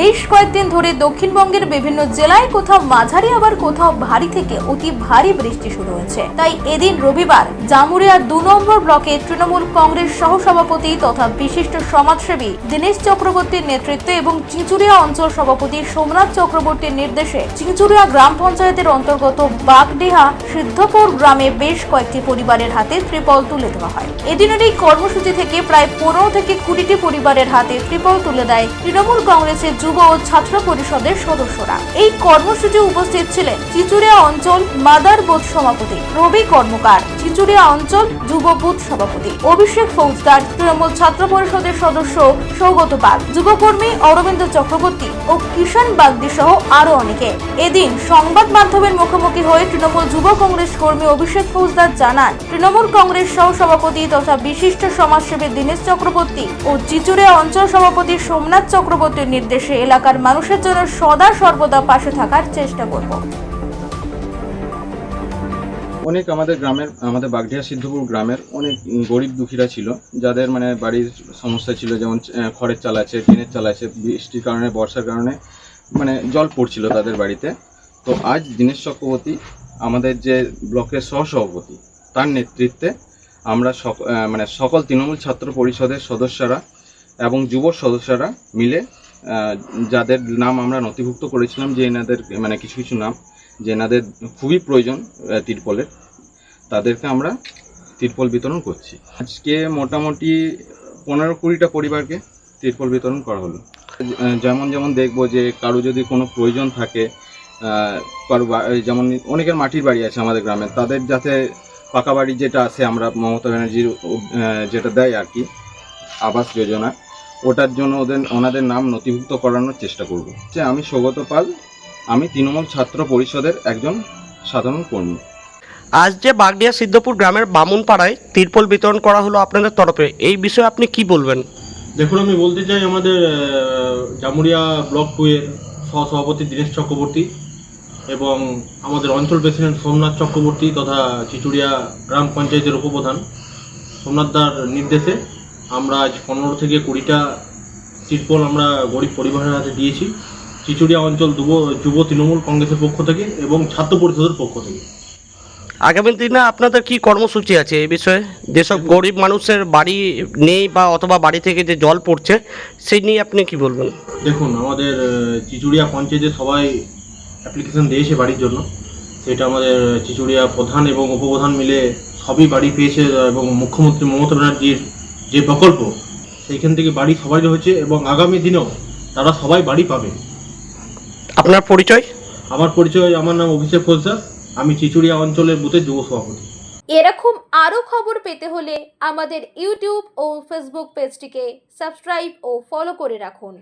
বেশ কয়েকদিন ধরে দক্ষিণবঙ্গের বিভিন্ন জেলায় কোথাও মাঝারি, আবার কোথাও ভারী থেকে অতি ভারী বৃষ্টি শুরু হয়েছে। তাই এদিন রবিবার জামুরিয়ার দু নম্বর ব্লকে তৃণমূল কংগ্রেস সহসভাপতি তথা বিশিষ্ট সমাজসেবী দীনেশ চক্রবর্তীর নেতৃত্বে এবং চিঁচুড়িয়া অঞ্চল সভাপতি সোমনাথ চক্রবর্তীর নির্দেশে চিঁচুড়িয়া গ্রাম পঞ্চায়েতের অন্তর্গত বাগডিহা সিদ্ধপুর গ্রামে বেশ কয়েকটি পরিবারের হাতে ত্রিপল তুলে দেওয়া হয়। এদিনের এই কর্মসূচি থেকে প্রায় পনেরো থেকে কুড়িটি পরিবারের হাতে ত্রিপল তুলে দেয় তৃণমূল কংগ্রেসের যুব ও ছাত্র পরিষদের সদস্যরা। এই কর্মসূচি উপস্থিত ছিলেন চিচুড়িয়া অঞ্চল মাদার বোধ সভাপতি রবি কর্মকার, চিচুড়িয়া অঞ্চল যুব বুথ সভাপতি অভিষেক ফৌজদার, তৃণমূল ছাত্র পরিষদের সদস্য সৌগত পাল, যুবকর্মী অরবিন্দ চক্রবর্তী ও কিষাণ বাগদি সহ আরও অনেকে। এদিন সংবাদ মাধ্যমের মুখোমুখি হয়ে তৃণমূল যুব কংগ্রেস কর্মী অভিষেক ফৌজদার জানান, তৃণমূল কংগ্রেস সহ সভাপতি তথা বিশিষ্ট সমাজসেবী দীনেশ চক্রবর্তী ও চিচুড়িয়া অঞ্চল সভাপতি সোমনাথ চক্রবর্তীর নির্দেশে এলাকার মানুষের জন্য সদা সর্বদা পাশে থাকার চেষ্টা করব। অনেক আমাদের গ্রামের, আমাদের বাগডিয়া সিদ্ধপুর গ্রামের অনেক গরিব দুঃখীরা ছিল, যাদের মানে বাড়ির সমস্যা ছিল, যেমন খড়ের চাল আছে, টিনের চাল আছে, বৃষ্টির কারণে, বর্ষার কারণে মানে জল পড়ছিল তাদের বাড়িতে। তো আজ দীনেশ চক্রবর্তী, আমাদের যে ব্লকের সহসভাপতি, তার নেতৃত্বে আমরা সক- মানে সকল তৃণমূল ছাত্র পরিষদের সদস্যরা এবং যুব সদস্যরা মিলে যাদের নাম আমরা নথিভুক্ত করেছিলাম যে এনাদের মানে কিছু কিছু নাম, যে এনাদের খুবই প্রয়োজন তিরপলের, তাদেরকে আমরা তিরপল বিতরণ করছি। আজকে মোটামুটি পনেরো কুড়িটা পরিবারকে তিরপল বিতরণ করা হলো। যেমন যেমন দেখব যে কারও যদি কোনো প্রয়োজন থাকে কারও যেমন অনেকের মাটির বাড়ি আছে আমাদের গ্রামে, তাদের যাতে পাকা বাড়ি যেটা আছে, আমরা মমতা ব্যানার্জির যেটা দেয় আর কি, আবাস যোজনা ওটার জন্য ওদের ওনাদের নাম নথিভুক্ত করানোর চেষ্টা করব। যে আমি সৌগত পাল আমি তৃণমূল ছাত্র পরিষদের একজন সাধারণ কর্মী। আজ যে বাগডিয়া সিদ্ধপুর গ্রামের বামুনপাড়ায় তিরপল বিতরণ করা হলো আপনাদের তরফে এই বিষয়ে আপনি কি বলবেন? দেখুন আমি বলতে চাই আমাদের জামুরিয়া ব্লক টু এর সহসভাপতি দীনেশ চক্রবর্তী এবং আমাদের অঞ্চল প্রেসিডেন্ট সোমনাথ চক্রবর্তী তথা চিচুড়িয়া গ্রাম পঞ্চায়েতের উপপ্রধান সোমনাথদার নির্দেশে আমরা আজ পনেরো থেকে কুড়িটা তিরপল আমরা গরিব পরিবারের হাতে দিয়েছি। চিচুড়িয়া অঞ্চল যুব যুব তৃণমূল কংগ্রেসের পক্ষ থেকে এবং ছাত্র পরিষদের পক্ষ থেকে। আগামী দিনে আপনাদের কি কর্মসূচি আছে এই বিষয়ে? যেসব গরিব মানুষের বাড়ি নেই বা অথবা বাড়ি থেকে যে জল পড়ছে সেই নিয়ে আপনি কি বলবেন? দেখুন আমাদের চিচুড়িয়া পঞ্চায়েতে সবাই অ্যাপ্লিকেশন দিয়েছে বাড়ির জন্য। সেটা আমাদের চিচুড়িয়া প্রধান এবং উপপ্রধান মিলে সবই বাড়ি পেয়েছে এবং মুখ্যমন্ত্রী মমতা ব্যানার্জির যে প্রকল্প সেইখান থেকে বাড়ি সবাই হয়েছে এবং আগামী দিনেও তারা সবাই বাড়ি পাবে। আপনার পরিচয়? আমার পরিচয় আমার নাম অভিষেক ফৌজদার আমি চিচুড়িয়া অঞ্চলের বুথের যুব সভাপতি। এরকম আরও খবর পেতে হলে আমাদের ইউটিউব ও ফেসবুক পেজটিকে সাবস্ক্রাইব ও ফলো করে রাখুন।